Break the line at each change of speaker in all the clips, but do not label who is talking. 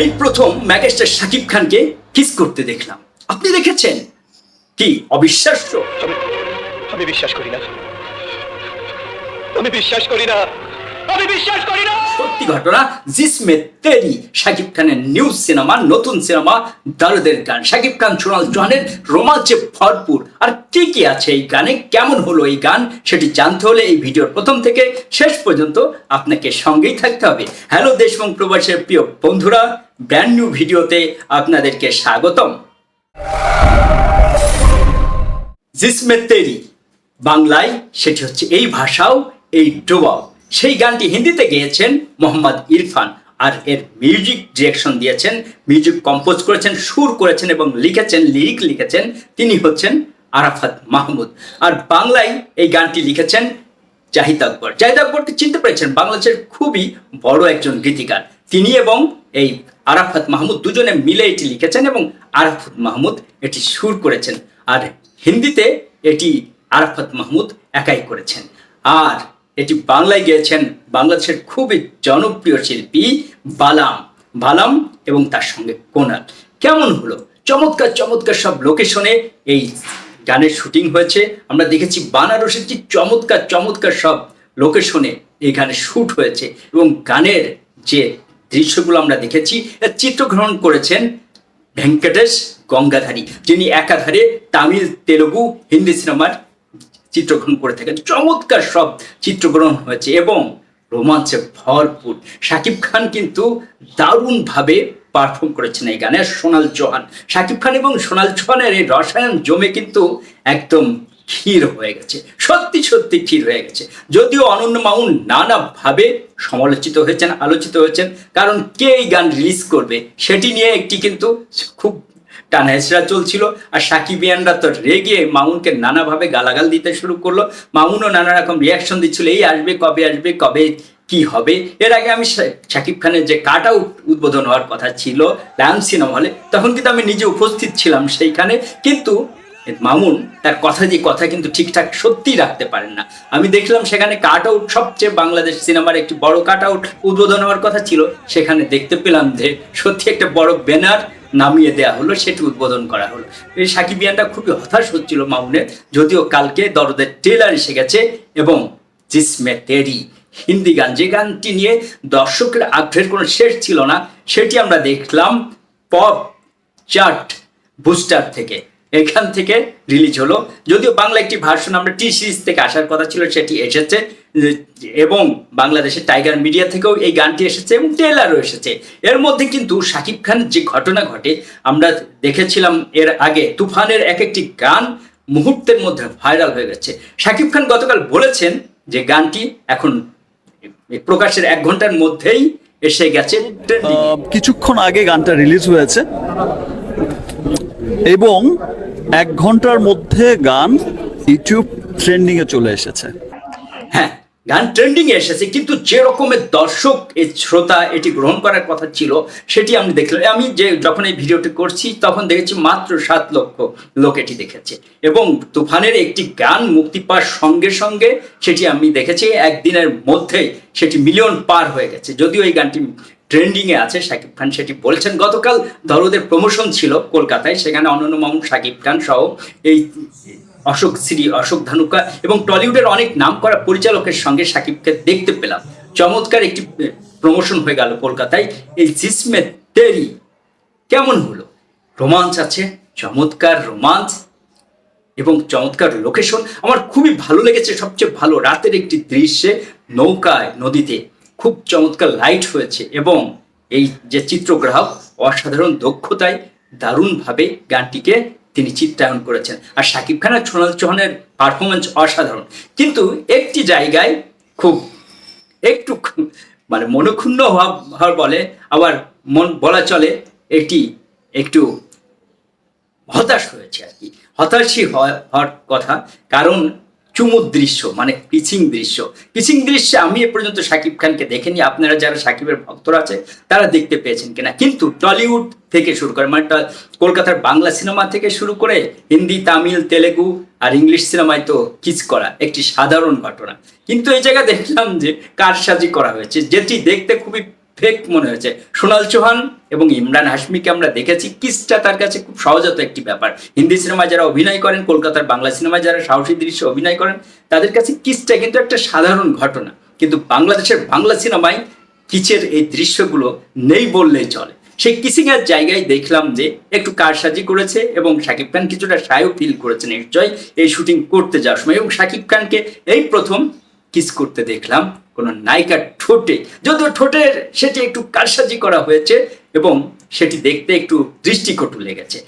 এই প্রথম ম্যাগেস্টার শাকিব খানকে কিস করতে দেখলাম। আপনি দেখেছেন? কি অবিশ্বাস্য?
আমি বিশ্বাস করি না। আমি বিশ্বাস করি না। আমি বিশ্বাস করি না।
সত্যি ঘটনা জিসমে তেরি শাকিব খানের নিউজ সিনেমা নতুন সিনেমা দারুদের গান। শাকিব খান সোনাল চৌহানের রোমাঞ্চে ভরপুর। আর কি কি আছে এই গানে? কেমন হলো এই গান? সেটি জানতে হলে এই ভিডিওর প্রথম থেকে শেষ পর্যন্ত আপনাকে সঙ্গেই থাকতে হবে। হ্যালো দেশ এবং প্রবাসের প্রিয় বন্ধুরা ব্র্যান্ড নিউ ভিডিওতে আপনাদেরকে স্বাগতম। জিসমে বাংলায় সেটি হচ্ছে এই ভাষাও, এই ডোবাও সেই গানটি হিন্দিতে গেয়েছেন মোহাম্মদ ইরফান আর এর মিউজিক ডিরেকশন দিয়েছেন মিউজিক কম্পোজ করেছেন, সুর করেছেন এবং লিখেছেন লিরিক লিখেছেন, তিনি হচ্ছেন আরাফাত মাহমুদ। আর বাংলায় এই গানটি লিখেছেন জাহিদ আকবর। জাহিদ আকবরকে চিনতে পেরেছেন বাংলাদেশের খুবই বড় একজন গীতিকার। তিনি এবং এই আরাফাত মাহমুদ দুজনে মিলে এটি লিখেছেন এবং আরাফাত মাহমুদ এটি সুর করেছেন। আর হিন্দিতে এটি আরাফাত মাহমুদ একাই করেছেন। আর এটি বাংলায় গিয়েছেন বাংলাদেশের খুবই জনপ্রিয় শিল্পী বালাম। বালাম এবং তার সঙ্গে কোনাল কেমন হলো? চমৎকার চমৎকার সব লোকেশনে এই গানের শুটিং হয়েছে। আমরা দেখেছি বানারসের যে চমৎকার চমৎকার সব লোকেশনে এই গানের শ্যুট হয়েছে এবং গানের যে দৃশ্যগুলো আমরা দেখেছি। চিত্রগ্রহণ করেছেন ভেঙ্কটেশ গঙ্গাধারী, যিনি একাধারে তামিল, তেলুগু, হিন্দি সিনেমার চিত্রগ্রহণ করে থাকেন। চমৎকার সব চিত্রগ্রহণ হয়েছে এবং রোমাঞ্চে ভরপুর। শাকিব খান কিন্তু দারুণভাবে পারফর্ম করেছেন এই গানে। সোনাল চৌহান, শাকিব খান এবং সোনাল চৌহানের এই রসায়ন জমে কিন্তু একদম ক্ষীর হয়ে গেছে, সত্যি সত্যি ক্ষীর হয়ে গেছে। যদিও অনন্য মামুন নানাভাবে সমালোচিত হয়েছেন, আলোচিত হয়েছেন, কারণ কে এই গান রিলিজ করবে সেটি নিয়ে একটি কিন্তু খুব টানা হেসরা চলছিল, আর সাকিবিয়ানরা তো রেগে মামুনকে নানাভাবে গালাগাল দিতে শুরু করল। মামুনও নানা রকম রিয়াকশন দিচ্ছিল, এই আসবে, কবে আসবে, কবে কি হবে? এর আগে আমি শাকিব খানের যে কাট আউট উদ্বোধন হওয়ার কথা ছিল ল্যাম সিনেমা হলে, তখন কিন্তু আমি নিজে উপস্থিত ছিলাম সেইখানে, কিন্তু মামুন, তার কথা যে কথা কিন্তু ঠিকঠাক সত্যি রাখতে পারেন না। আমি দেখলাম সেখানে কাট আউট সবচেয়ে বাংলাদেশ সিনেমার একটি বড় কাট আউট উদ্বোধন হওয়ার কথা ছিল। সেখানে দেখতে পেলাম যে সত্যি একটা বড় ব্যানার নামিয়ে দেওয়া হলো, সেটি উদ্বোধন করা হলো। এই সাকিবিয়ানটা খুবই হতাশ হচ্ছিল মামুনের, যদিও কালকে দরদের ট্রেলার এসে গেছে এবং জিসমে তেরি, হিন্দি গান, যে গানটি নিয়ে দর্শকের আগ্রহের কোনো শেষ ছিল না, সেটি আমরা দেখলাম পপ চার্ট বুস্টার থেকে। এখান থেকে রিলিজ হলো। যদিও বাংলা একটি ভার্সন আমরা টি সিরিজ থেকে আসার কথা ছিল, সেটি এসেছে। এবং বাংলাদেশের টাইগার মিডিয়া থেকেও এই গানটি এসেছে এবং ট্রেলারও এসেছে। এর মধ্যে কিন্তু শাকিব খানের যে ঘটনা ঘটে, আমরা দেখেছিলাম এর আগে তুফানের এক একটি গান মুহূর্তের মধ্যে ভাইরাল হয়ে গেছে। শাকিব খান গতকাল বলেছেন যে গানটি এখন প্রকাশের এক ঘণ্টার মধ্যেই এসে গেছে
কিছুক্ষণ আগে গানটা রিলিজ হয়েছে। এবং এক ঘণ্টার মধ্যে গান ইউটিউব ট্রেন্ডিং এ চলে এসেছে।
হ্যাঁ গান ট্রেন্ডিং এ এসেছে, কিন্তু যে রকমের দর্শক, এই শ্রোতা এটি গ্রহণ করার কথা ছিল, সেটি আমি দেখলাম। আমি যে যখন এই ভিডিওটি করছি, তখন দেখেছি মাত্র সাত লক্ষ লোক এটি দেখেছে। এবং তুফানের একটি গান মুক্তি পাওয়ার সঙ্গে সঙ্গে সেটি আমি দেখেছি, একদিনের মধ্যেই সেটি মিলিয়ন পার হয়ে গেছে। যদিও এই গানটি ট্রেন্ডিং এ আছে, শাকিব খান সেটি বলছেন। গতকাল দরদের প্রমোশন ছিল কলকাতায়, সেখানে অনন্য মামুন, শাকিব খান সহ এই অশোক শ্রী, অশোক ধানুকা এবং টলিউডের অনেক নাম করা পরিচালকের সঙ্গে সাকিবকে দেখতে পেলাম। চমৎকার একটি প্রমোশন হয়ে গেল কলকাতায়। এই জিসমে তেরি কেমন হলো? রোমাঞ্চ আছে, চমৎকার রোমাঞ্চ এবং চমৎকার লোকেশন আমার খুবই ভালো লেগেছে, সবচেয়ে ভালো রাতের একটি দৃশ্যে নৌকায়, নদীতে খুব চমৎকার লাইট হয়েছে এবং এই যে চিত্রগ্রাহক অসাধারণ দক্ষতায় দারুণভাবে গানটিকে তিনি চিত্রায়ন করেছেন। আর শাকিব খান আর সোনাল চৌহানের পারফরমেন্স অসাধারণ। কিন্তু একটি জায়গায় খুব একটু মানে মনক্ষুণ্ণ হওয়া হওয়ার বলে আবার মন বলা চলে, এটি একটু হতাশ হয়েছে আর কি। হতাশই হওয়া- হওয়ার কথা। কারণ চুমুর দৃশ্য মানে পিচিং দৃশ্য। পিচিং দৃশ্যে আমি এ পর্যন্ত সাকিব খানকে দেখেনি। আপনারা যারা সাকিবের ভক্তরা আছে তারা দেখতে পেয়েছেন কিনা। কিন্তু টলিউড থেকে শুরু করে মানে কলকাতার বাংলা সিনেমা থেকে শুরু করে হিন্দি, তামিল, তেলেগু আর ইংলিশ সিনেমায় তো কিচ করা একটি সাধারণ ঘটনা। কিন্তু এই জায়গায় দেখলাম যে কারসাজি করা হয়েছে, যেটি দেখতে খুবই ফেক মনে হয়েছে। সোনাল চৌহান এবং ইমরান হাশমিকে আমরা দেখেছি। কিসটা তার কাছে খুব সহজাত একটি ব্যাপার। হিন্দি সিনেমায় যারা অভিনয় করেন, কলকাতার বাংলা সিনেমায় যারা সাহসী দৃশ্যে অভিনয় করেন, তাদের কাছে কিসটা কিন্তু একটা সাধারণ ঘটনা। কিন্তু বাংলাদেশের বাংলা সিনেমায় কিচের এই দৃশ্যগুলো নেই বললেই চলে। সেই এর জায়গায় দেখলাম যে একটু কারসাজি করেছে এবং শাকিব খান কিছুটা সায়ও ফিল করেছে নিশ্চয় এই শুটিং করতে যাওয়ার সময় এবং শাকিব খানকে এই প্রথম কিস করতে দেখলাম, কোনো নায়িকার ঠোঁটে। যদিও ঠোঁটের সেটি একটু কারসাজি করা হয়েছে এবং সেটি দেখতে একটু দৃষ্টিকটু লেগেছে।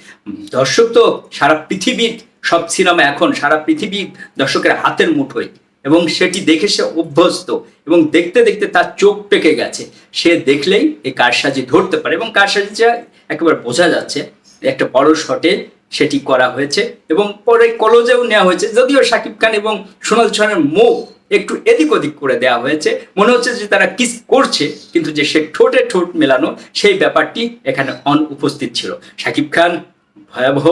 দর্শক তো সারা পৃথিবীর, সব সিনেমা এখন সারা পৃথিবীর দর্শকের হাতের মুঠোয় এবং সেটি দেখে সে অভ্যস্ত এবং দেখতে দেখতে তার চোখ পেকে গেছে। সে দেখলেই এই কারসাজি ধরতে পারে এবং কারসাজিটা একেবারে বোঝা যাচ্ছে একটা বড় শটে সেটি করা হয়েছে এবং পরে কলজেও নেওয়া হয়েছে। যদিও শাকিব খান এবং সোনাল চৌহানের মুখ একটু এদিক ওদিক করে দেওয়া হয়েছে। মনে হচ্ছে যে তারা কিস করছে, কিন্তু যে সে ঠোঁটে ঠোঁট মেলানো, সেই ব্যাপারটি এখানে অনুপস্থিত ছিল। শাকিব খান ভয়াবহ,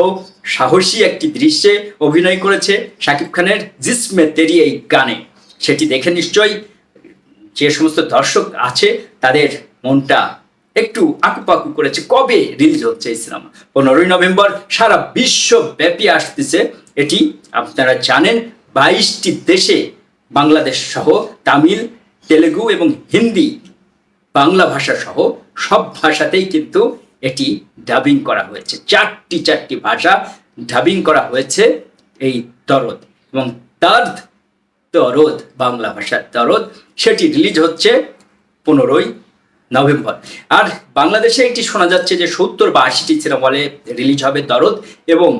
সাহসী একটি দৃশ্যে অভিনয় করেছে শাকিব খানের জিসমে তেরি এই গানে। সেটি দেখে নিশ্চয়ই যে সমস্ত দর্শক আছে, তাদের মনটা একটু আকুপাকু করেছে। কবে রিলিজ হচ্ছে এই সিনেমা? পনেরোই নভেম্বর সারা বিশ্বব্যাপী আসতেছে। এটি আপনারা জানেন, বাইশটি দেশে বাংলাদেশ সহ তামিল, তেলেগু এবং হিন্দি বাংলা ভাষা সহ সব ভাষাতেই কিন্তু এটি ডাবিং করা হয়েছে। চারটি চারটি ভাষা ডাবিং করা হয়েছে এই দরদ। এবং তার দরদ, বাংলা ভাষার দরদ, সেটি রিলিজ হচ্ছে পনেরোই নভেম্বর। আর বাংলাদেশে এটি শোনা যাচ্ছে যে সত্তর বা আশিটি সিনেমা হলে রিলিজ হবে দরদ এবং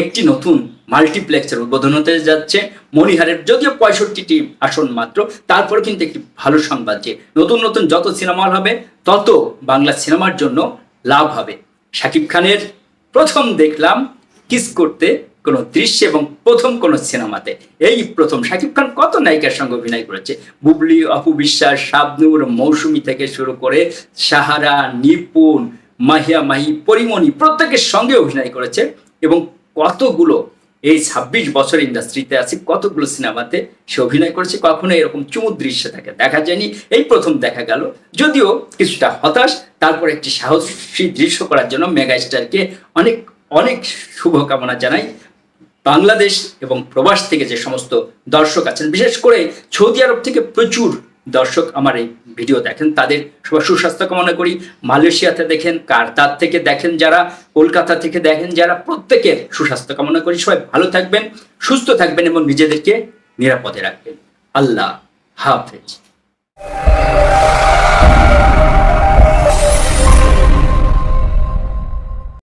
একটি নতুন মাল্টিপ্লেক্সের উদ্বোধন হতে যাচ্ছে মণিহারের যদিও পঁয়ষট্টিটি আসন মাত্র, তারপর কিন্তু একটি ভালো সংবাদ যে নতুন নতুন যত সিনেমা হল হবে, তত বাংলা সিনেমার জন্য লাভ হবে। শাকিব খানের প্রথম দেখলাম কিস করতে কোনো দৃশ্যে এবং প্রথম কোনো সিনেমাতে এই প্রথম শাকিব খান কত নায়িকার সঙ্গে অভিনয় করেছে? বুবলি, অপু বিশ্বাস, শাবনূর, মৌসুমি থেকে শুরু করে সাহারা, নিপুণ, মাহিয়া মাহি, পরিমণি প্রত্যেকের সঙ্গে অভিনয় করেছে এবং কতগুলো এই ছাব্বিশ বছর ইন্ডাস্ট্রিতে আছে, কতগুলো সিনেমাতে সে অভিনয় করেছে, কখনো এরকম চুমুর দৃশ্য থাকে দেখা যায়নি। এই প্রথম দেখা গেল। যদিও কিছুটা হতাশ, তারপর একটি সাহসী দৃশ্য করার জন্য মেগা স্টারকে অনেক অনেক শুভকামনা জানাই। বাংলাদেশ এবং প্রবাস থেকে যে সমস্ত দর্শক আছেন, বিশেষ করে সৌদি আরব থেকে প্রচুর দর্শক আমার এই ভিডিও দেখেন, তাদের সবার সুস্বাস্থ্য কামনা করি। মালয়েশিয়াতে দেখেন কারতার থেকে দেখেন যারা, কলকাতা থেকে দেখেন যারা, প্রত্যেকের সুস্বাস্থ্য কামনা করি। সবাই ভালো থাকবেন, সুস্থ থাকবেন এবং নিজেদেরকে নিরাপদে রাখবেন। আল্লাহ হাফেজ।